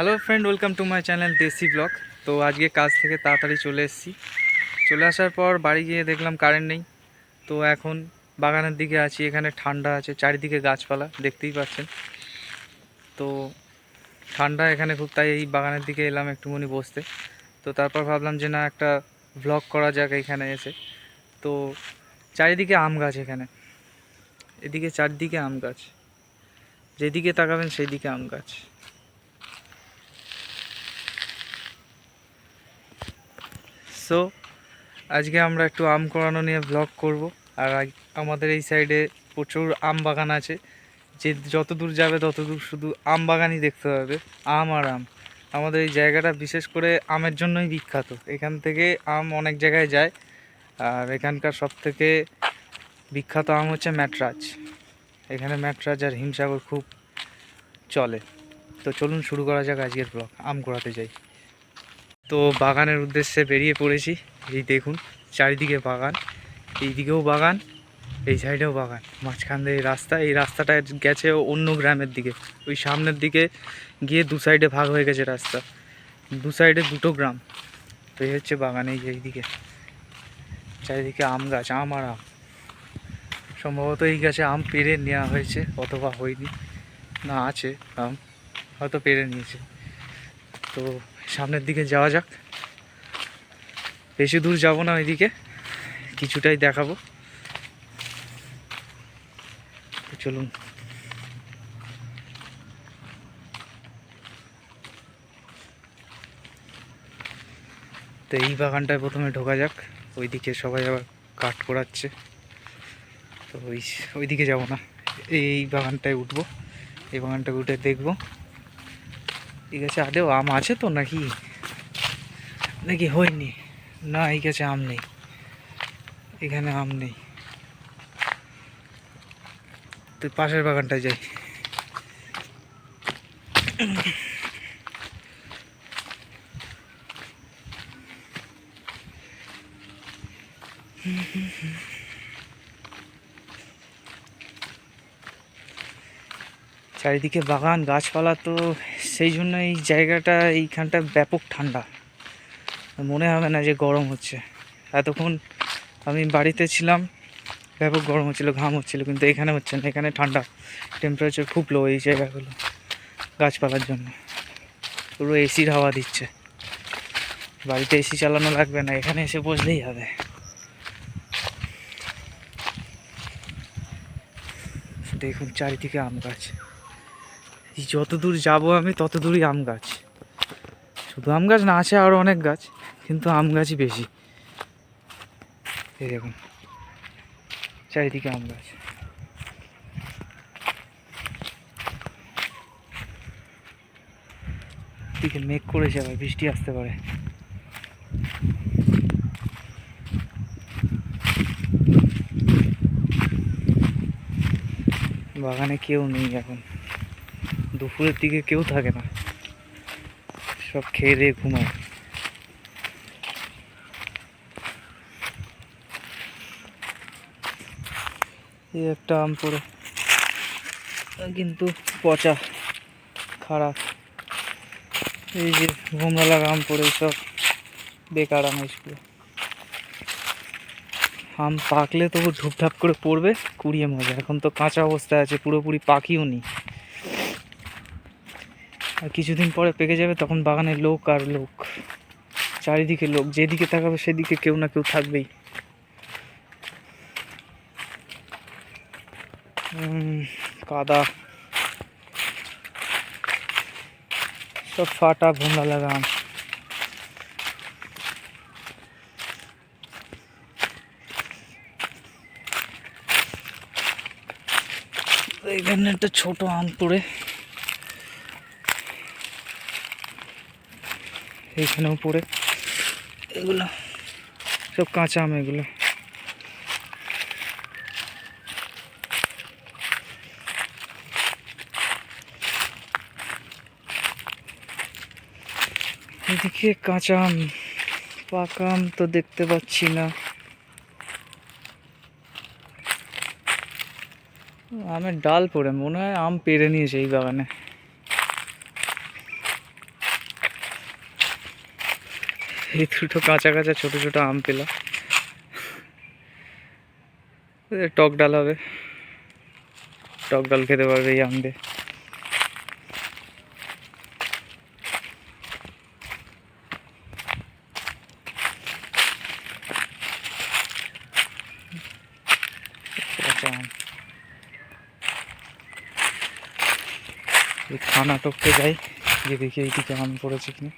Hello friend welcome to my channel Deshi blog তো আজকে কাজ থেকে তাড়াতাড়ি চলে এসেছি। চলে আসার পর বাড়ি গিয়ে দেখলাম কারেন্ট নেই। তো এখন বাগানের দিকে আছি, এখানে ঠান্ডা আছে, চারিদিকে গাছপালা, দেখতেই পাচ্ছেন। তো ঠান্ডা এখানে খুব, তাই এই বাগানের দিকে এলাম একটুখানি বসতে। তো তারপর ভাবলাম যে না, একটা ব্লগ করা যাক এখানে এসে। তো চারিদিকে আম গাছ এখানে। এদিকে চারদিকে আম গাছ। যেদিকে তাকাবেন সেই দিকে আম গাছ। সো, আজকে আমরা একটু আম করানো নিয়ে ব্লগ করব। আর আমাদের এই সাইডে প্রচুর আম বাগান আছে। যে যত দূর যাবে তত দূর শুধু আম বাগানই দেখতে পাবে, আম আর আম। আমাদের এই জায়গাটা বিশেষ করে আমের জন্যই বিখ্যাত। এখান থেকে আম অনেক জায়গায় যায়। আর এখানকার সব থেকে বিখ্যাত আম হচ্ছে ম্যাটরাজ। এখানে ম্যাটরাজ আর হিমসাগর খুব চলে। তো চলুন শুরু করা যাক আজকের ব্লগ আম করাতে যাই। তো বাগানের উদ্দেশ্যে বেরিয়ে পড়েছি। এই দেখুন, চারিদিকে বাগান। এইদিকেও বাগান, এই সাইডেও বাগান। মাঝখান দিয়ে এই রাস্তা, এই রাস্তাটা গেছে অন্য গ্রামের দিকে। ওই সামনের দিকে গিয়ে দু সাইডে ভাগ হয়ে গেছে রাস্তা। দু সাইডে দুটো গ্রাম। তো এই হচ্ছে বাগান, এই এইদিকে। চারিদিকে আম গাছ, আম আর আম। সম্ভবত এই গাছে আম পেরে নেওয়া হয়েছে, অথবা হয়নি। না, আছে আম, হয়তো পেরে নিয়েছে। তো সামনের দিকে যাওয়া যাক। বেশি দূর যাব না ওইদিকে, কিছুটাই দেখাবো। চলুন। তো এই বাগানটায় প্রথমে ঢোকা যাক, ওইদিকে সবাই আবার কাট করাচ্ছে তো ওই ওইদিকে যাব না, এই বাগানটায় উঠবো, এই বাগানটায় উঠে দেখব। ঠিক আছে আদেও আম আছে তো নাকি? নাকি হয়নি? না, এই কাছে আম নেই। এখানে আম নেই। তো পাশের বাগানটায় যাই। চারিদিকে বাগান, গাছপালা তো সেই জন্য এই জায়গাটা এইখানটা ব্যাপক ঠান্ডা। মনে হবে না যে গরম হচ্ছে। এতক্ষণ আমি বাড়িতে ছিলাম, ব্যাপক গরম হচ্ছিল, ঘাম হচ্ছিল, কিন্তু এখানে হচ্ছে না। এখানে ঠান্ডা। টেম্পারেচার খুব লো এই জায়গাগুলো, গাছপালার জন্য। পুরো এসির হাওয়া দিচ্ছে। বাড়িতে এসি চালানো লাগবে না, এখানে এসে বসলেই হবে। দেখুন চারিদিকে আম গাছ। যত দূর যাব আমি, তত দূরই আম গাছ। শুধু আম গাছ না, আছে আরও অনেক গাছ, কিন্তু আম গাছই বেশি। এই দেখুন, চারিদিকে আম গাছ। দিকে মেঘ করেছে আবার, বৃষ্টি আসতে পারে। বাগানে কেউ নেই এখন। দুপুরের দিকে কেউ থাকে না। সব খেয়ে দিয়ে ঘুমায়। এই একটা আম পড়ে। কিন্তু পচা, খারাপ। এই যে ঘুমরা লাগা আম পড়ে, সব বেকার আম এসগুলো আম পাকলে তবু ঢুপঢাপ করে পড়বে, কুড়িয়ে মজা। এখন তো কাঁচা অবস্থায় আছে, পুরোপুরি পাখিও নি আর কিছুদিন পরে পেকে যাবে, তখন বাগানে লোক আর লোক। চারিদিকে লোক, যেদিকে তাকাবে সেদিকে কেউ না কেউ থাকবেই। কাদা। সব ফাটা ভোমরা লাগা আম এখানে একটা ছোট আম পড়ে। এইখানেও পড়ে। এগুলো। সব কাঁচা আম এগুলো। এদিকে কাঁচা আম পাকা আম তো দেখতে পাচ্ছি না। আমের ডাল পড়ে মনে হয় আম পেরে নিয়েছে এই বাগানে। এই দুটো কাঁচা কাঁচা ছোট ছোট আম পেলাম। টক ডাল হবে। টক ডাল খেতে পারবে এই আম দিয়ে খানা টপকে যাই, গিয়ে দেখি এইদিকে আম পড়েছে কিনা।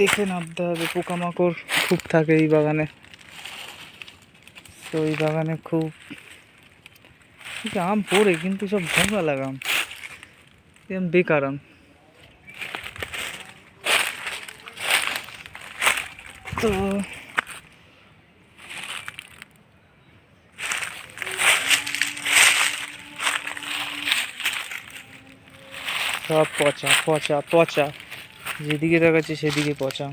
দেখে নামতে হবে, পোকামাকড় খুব থাকে এই বাগানে। তো এই বাগানে খুব আম পড়ে, কিন্তু সব ভোঙা লাগাম এরকম বেকার আম। তো সব পচা পচা পচা। যেদিকে তাকাচ্ছি সেদিকে পচা।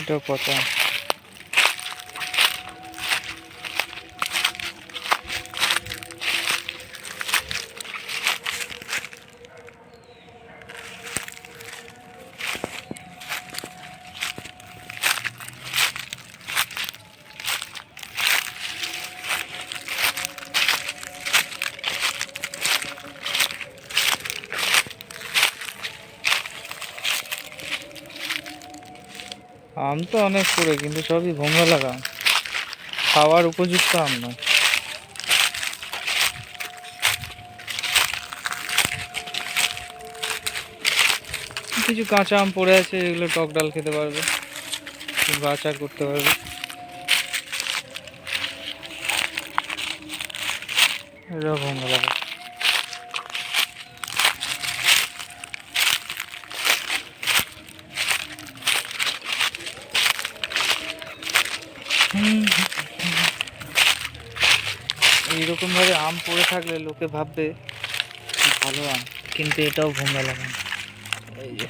এটা পচা। আম। তো অনেক পড়ে কিন্তু সবই ভোঙ্গা লাগা খাওয়ার উপযুক্ত আম নয়। কিছু কাঁচা আম পড়ে আছে, এগুলো টক ডাল খেতে পারবে, কিংবা আচার করতে পারবে। এরকম লাগা পড়ে থাকলে লোকে ভাববে, ভালো আম। কিন্তু এটাও ভোমরা লাগান এই যে,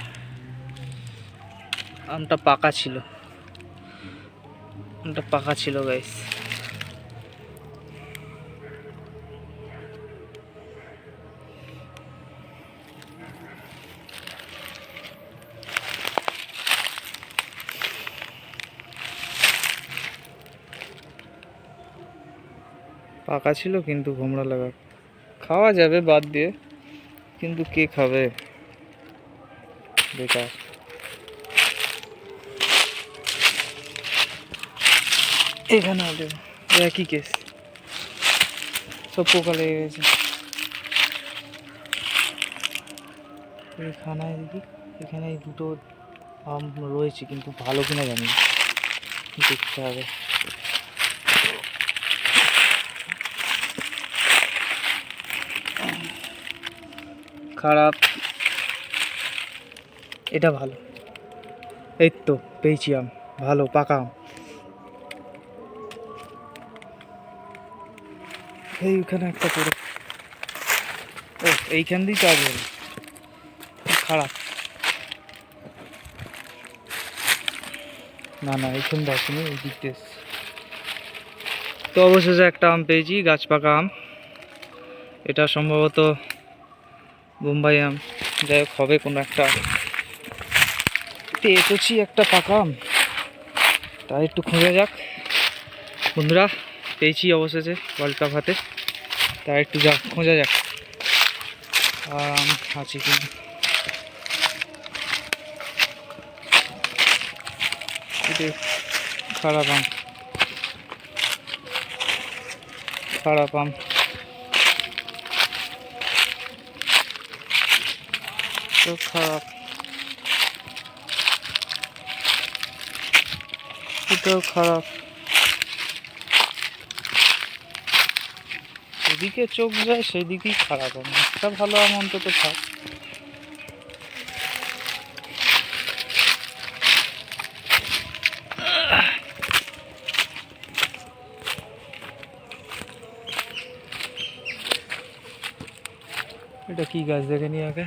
আমটা পাকা ছিল। আমটা পাকা ছিল গাইস পাকা ছিল কিন্তু ভোমরা লাগা। খাওয়া যাবে বাদ দিয়ে, কিন্তু কে খাবে? বেকার। এখানে হবে একই কেস সব পোকা লেগে গেছে। এখানে দেখি এখানে দুটো আম রয়েছে কিন্তু ভালো কিনা জানি। দেখতে হবে। খারাপ। এটা ভালো। এই তো, পেয়েছি আম। ভালো, পাকা আম। এইখানে একটা পড়ে ও, এইখান দিয়েই আগে হলো। খারাপ। না না, এইখান আসেনি, এই দিক দিয়ে। তো অবশেষে একটা আম পেয়েছি, গাছ পাকা আম। এটা সম্ভবত বোম্বাই আম। যাই হোক, হবে কোনো একটা। পেয়েছি একটা পাকা তাই একটু খোঁজা যাক। বন্ধুরা, পেয়েছি অবশেষে ওয়ার্ল্ড কাপ হাতে। তাই একটু যাক খোঁজা যাক। আম, আছে কি খারাপ আম। খারাপ আম। তো খারাপ এটাও খারাপ যেদিকে চোখ যায়, সেদিকেই খারাপ আম একটা ভালো আম অন্তত থাক। এটা কি গাছ দেখে নি আগে?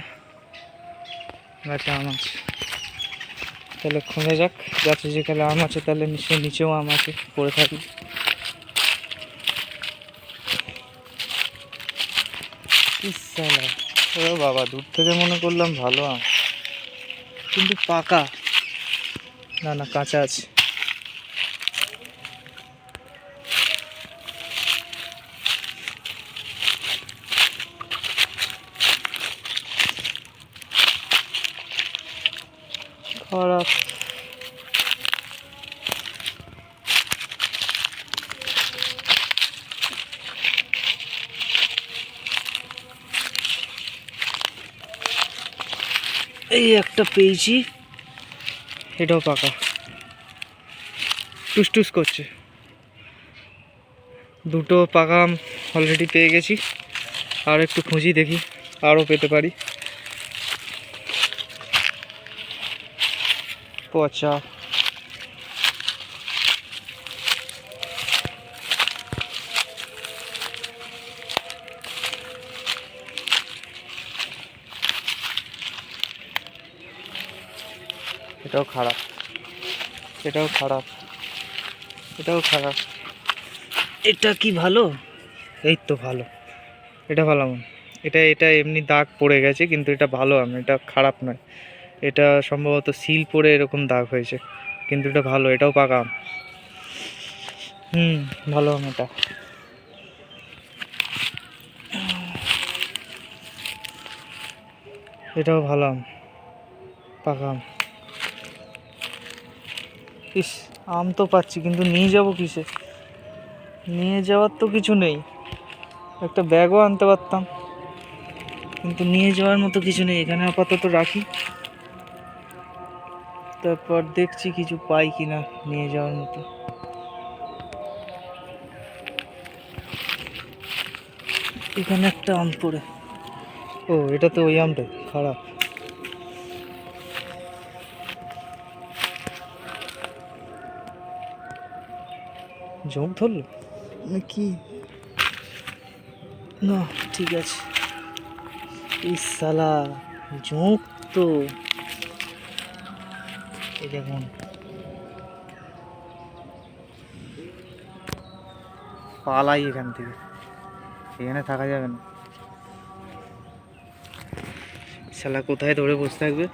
গাছে আম আছে। তাহলে খুঁজে যাক গাছে যেখানে আম আছে, তাহলে নিশ্চয়ই নিচেও আম আছে, পড়ে থাকি ও বাবা, দূর থেকে মনে করলাম ভালো আম। কিন্তু পাকা। না না, কাঁচা আছে। এই একটা পেয়েছি। এটাও পাকা। টুসটুস টুস করছে। দুটো পাকা অলরেডি পেয়ে গেছি। আর একটু খুঁজি দেখি, আরও পেতে পারি। পচা। এটাও খারাপ। এটাও খারাপ। এটাও খারাপ। এটা কি ভালো? এই তো ভালো। এটা ভালো আম এটা এটা এমনি দাগ পড়ে গেছে, কিন্তু এটা ভালো আম। এটা খারাপ নয়। এটা সম্ভবত সিল পড়ে এরকম দাগ হয়েছে, কিন্তু এটা ভালো। এটাও পাকা আম। হুম, ভালো আম এটা। এটাও ভালো আম। পাকা ইস, আম তো পাচ্ছি, কিন্তু নিয়ে যাব কিসে? নিয়ে যাওয়ার তো কিছু নেই। একটা ব্যাগও আনতে পারতাম, কিন্তু নিয়ে যাওয়ার মতো কিছু নেই। এখানে আপাতত রাখি। তারপর দেখছি কিছু পাই কিনা নিয়ে যাওয়ার মতো। এখানে একটা আম পড়ে। ও, এটা তো ওই আমটা খারাপ। জোক ধরলো? না কি? না ঠিক আছে। এই সালা জোঁক তো। এই দেখুন। পালাই এখান থেকে। এখানে থাকা যাবে না। শালা কোথায় ধরে বসে থাকবে?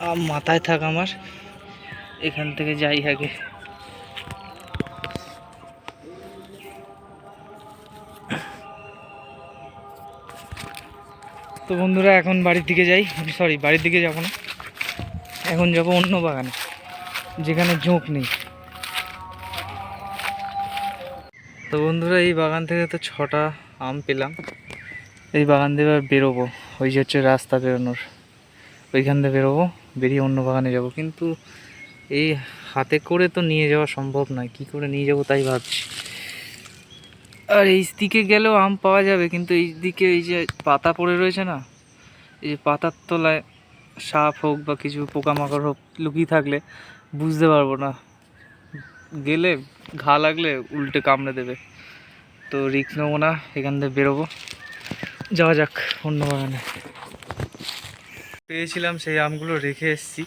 আম মাথায় থাক আমার। এখান থেকে যাই আগে। তো বন্ধুরা, এখন বাড়ির দিকে যাই। সরি বাড়ির দিকে যাব না। এখন যাব অন্য বাগানে, যেখানে ঝোঁক নেই। তো বন্ধুরা, এই বাগান থেকে তো ছটা আম পেলাম। এই বাগান দিয়ে বেরোবো। ওই যে হচ্ছে রাস্তা বেরোনোর। ওইখান দিয়ে বেরোবো, বেরিয়ে অন্য বাগানে যাব। কিন্তু এই হাতে করে তো নিয়ে যাওয়া সম্ভব নয়। কি করে নিয়ে যাব তাই ভাবছি। আর এই দিকে গেলেও আম পাওয়া যাবে, কিন্তু এই দিকে এই যে পাতা পড়ে রয়েছে না, এই যে পাতার তলায় সাপ হোক বা কিছু পোকামাকড় হোক লুকিয়ে থাকলে বুঝতে পারব না। গেলে ঘা লাগলে উল্টে কামড়ে দেবে। তো রিক্স নেব না, এখান থেকে বেরোবো। যাওয়া যাক অন্য বাগানে। পেয়েছিলাম সেই আমগুলো, রেখে এসেছি।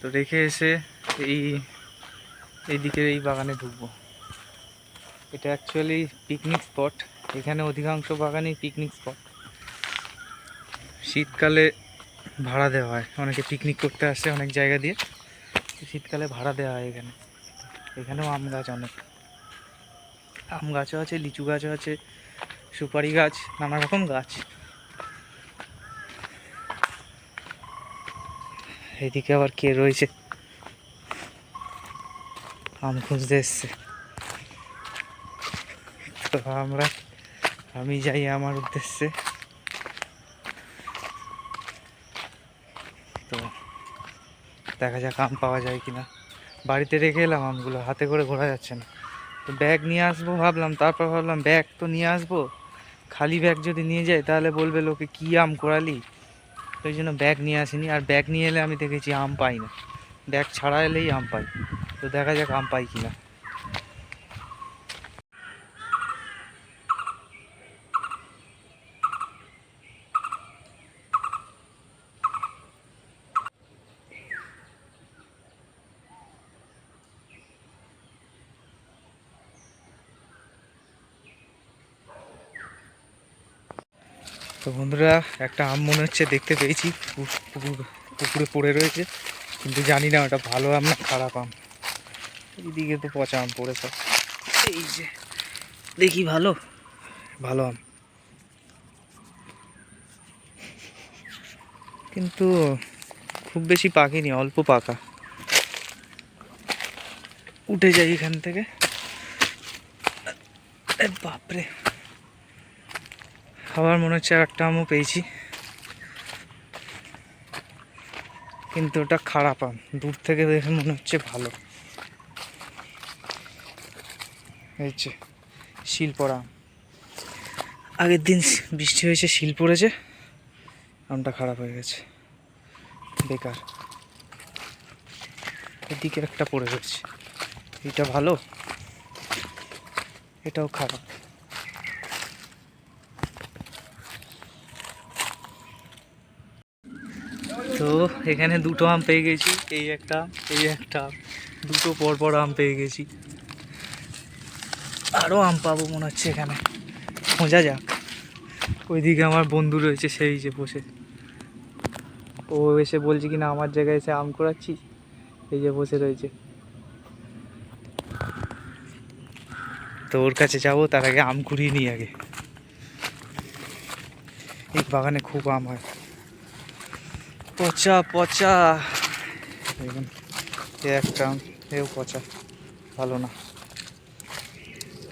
তো রেখে এসে এই এইদিকে এই বাগানে ঢুকবো। এটা অ্যাকচুয়ালি পিকনিক স্পট এখানে অধিকাংশ বাগানই পিকনিক স্পট শীতকালে ভাড়া দেওয়া হয়। অনেকে পিকনিক করতে আসে অনেক জায়গা দিয়ে। শীতকালে ভাড়া দেওয়া হয় এখানে। এখানেও আম গাছ অনেক। আম গাছও আছে, লিচু গাছও আছে, সুপারি গাছ, নানা রকম গাছ। এদিকে আবার কে রয়েছে? আম খুঁজতে এসছে। তো আমরা, আমি যাই আমার উদ্দেশ্যে। তো দেখা যাক আম পাওয়া যায় কিনা। বাড়িতে রেখে এলাম আমগুলো, হাতে করে ঘোরা যাচ্ছে না। তো ব্যাগ নিয়ে আসব ভাবলাম, তারপর ভাবলাম ব্যাগ তো নিয়ে আসব। খালি ব্যাগ যদি নিয়ে যাই, তাহলে বলবে লোকে, কী আম করালি তো জন্য ব্যাগ নিয়ে আসিনি। আর ব্যাগ নিয়ে এলে আমি দেখেছি আম পাই না। ব্যাগ ছাড়া এলেই আম পাই। তো দেখা যাক আম পাই কিনা। তো বন্ধুরা, একটা আম মনে হচ্ছে দেখতে পেয়েছি। পুকুর, পুকুরে পড়ে রয়েছে। কিন্তু জানি না, ওটা ভালো আম না খারাপ আম। এইদিকে তো পচা আম পড়ে সব। এই যে, দেখি ভালো? ভালো আম। কিন্তু খুব বেশি পাকেনি, অল্প পাকা। উঠে যাই এখান থেকে। বাপরে। আবার মনে হচ্ছে একটা আমও পেয়েছি। কিন্তু ওটা খারাপ আম। দূর থেকে দেখে মনে হচ্ছে ভালো। হয়েছে যে শিল পড়া আম। আগের দিন বৃষ্টি হয়েছে, শিল পড়েছে। আমটা খারাপ হয়ে গেছে। বেকার। এদিকে একটা পড়ে রয়েছে। এটা ভালো? এটাও খারাপ। তো এখানে দুটো আম পেয়ে গেছি। এই একটা এই একটা। দুটো পর পর আম পেয়ে গেছি। আরও আম পাবো মনে হচ্ছে এখানে। খোঁজা যাক। ওইদিকে আমার বন্ধু রয়েছে, সেই যে বসে। ও এসে বলছে কি না, আমার জায়গায় এসে আম করাচ্ছি? এই যে বসে রয়েছে। তো ওর কাছে যাব, তার আগে আম কুড়িয়ে নিই আগে। এই বাগানে খুব আম হয়। পচা পচা। দেখুন এ একটা এও পচা। ভালো না।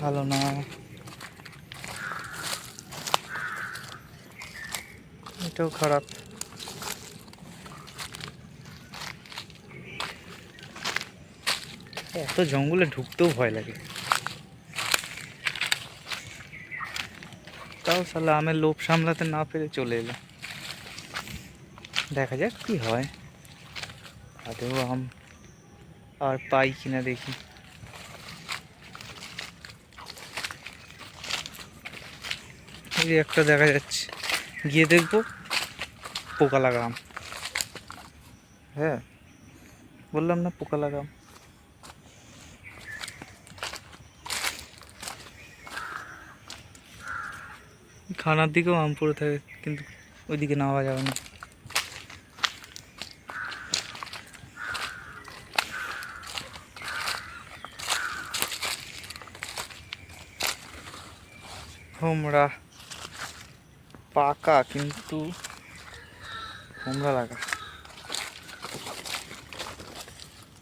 ভালো না। এটাও খারাপ। এত জঙ্গলে ঢুকতেও ভয় লাগে। তাও সালা আমের লোভ সামলাতে না পেরে চলে এলাম। দেখা যাক কি হয়। আদেও আম আর পাই কিনা দেখি। একটা দেখা যাচ্ছে। গিয়ে দেখব। পোকা লাগাম হ্যাঁ বললাম না পোকা লাগাম খানার দিকেও আম পড়ে থাকে, কিন্তু ওইদিকে নেওয়া যাবে না। হোমরা পাকা কিন্তু হোমরা লাগা।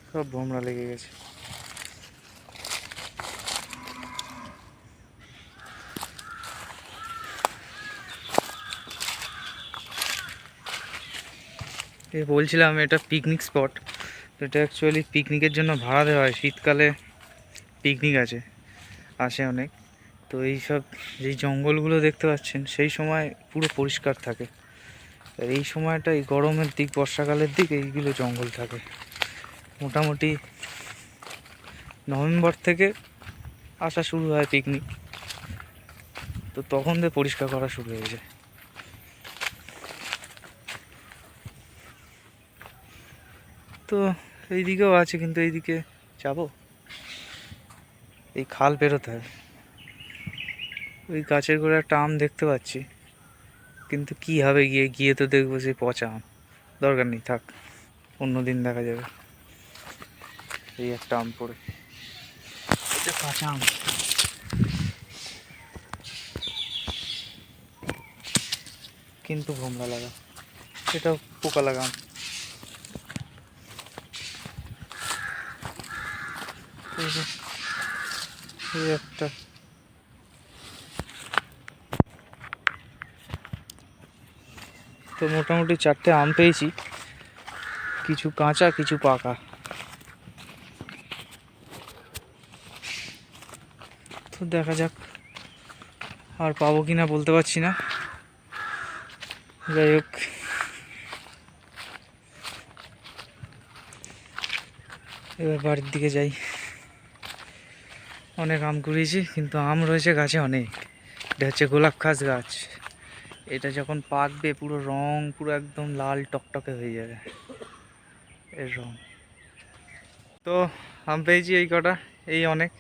সব ভোমরা লেগে গেছে। এ বলছিলাম, এটা পিকনিক স্পট তো এটা অ্যাকচুয়ালি পিকনিকের জন্য ভাড়া দেওয়া হয়। শীতকালে পিকনিক আছে, আসে অনেক। তো এই সব যেই জঙ্গলগুলো দেখতে পাচ্ছেন, সেই সময় পুরো পরিষ্কার থাকে। এই সময়টা, এই গরমের দিক, বর্ষাকালের দিক, এইগুলো জঙ্গল থাকে। মোটামুটি নভেম্বর থেকে আসা শুরু হয় পিকনিক তো তখন দিয়ে পরিষ্কার করা শুরু হয়ে যায়। তো এইদিকেও আছে, কিন্তু এইদিকে যাব। এই খাল পেরোতে হবে। ওই গাছের গোড়ে একটা আম দেখতে পাচ্ছি। কিন্তু কি হবে গিয়ে? গিয়ে তো দেখব সেই পচা আম। দরকার নেই, থাক। অন্য দিন দেখা যাবে। এই একটা আম পড়ে। এটা কাঁচা আম। কিন্তু ভোমরা লাগা। এটাও পোকা লাগা আম। এই একটা তো মোটামুটি চারটে আম পেয়েছি। কিছু কাঁচা, কিছু পাকা। তো দেখা যাক আর পাবো কিনা বলতে পারছি না। যাই হোক। এবার বাড়ির দিকে যাই। অনেক আম কুড়িয়েছি, কিন্তু আম রয়েছে গাছে অনেক। এটা হচ্ছে গোলাপ খাস গাছ। এটা যখন পাকবে, পুরো রং পুরো একদম লাল টকটকে হয়ে যাবে। এর রং। তো আম পেয়েছি এই কটা, এই অনেক।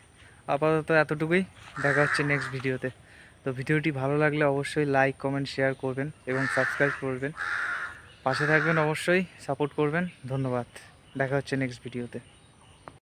আপাতত এতটুকুই। দেখা হচ্ছে নেক্সট ভিডিওতে। তো ভিডিওটি ভালো লাগলে অবশ্যই লাইক কমেন্ট শেয়ার করবেন এবং সাবস্ক্রাইব করবেন। পাশে থাকবেন অবশ্যই সাপোর্ট করবেন। ধন্যবাদ। দেখা হচ্ছে নেক্সট ভিডিওতে।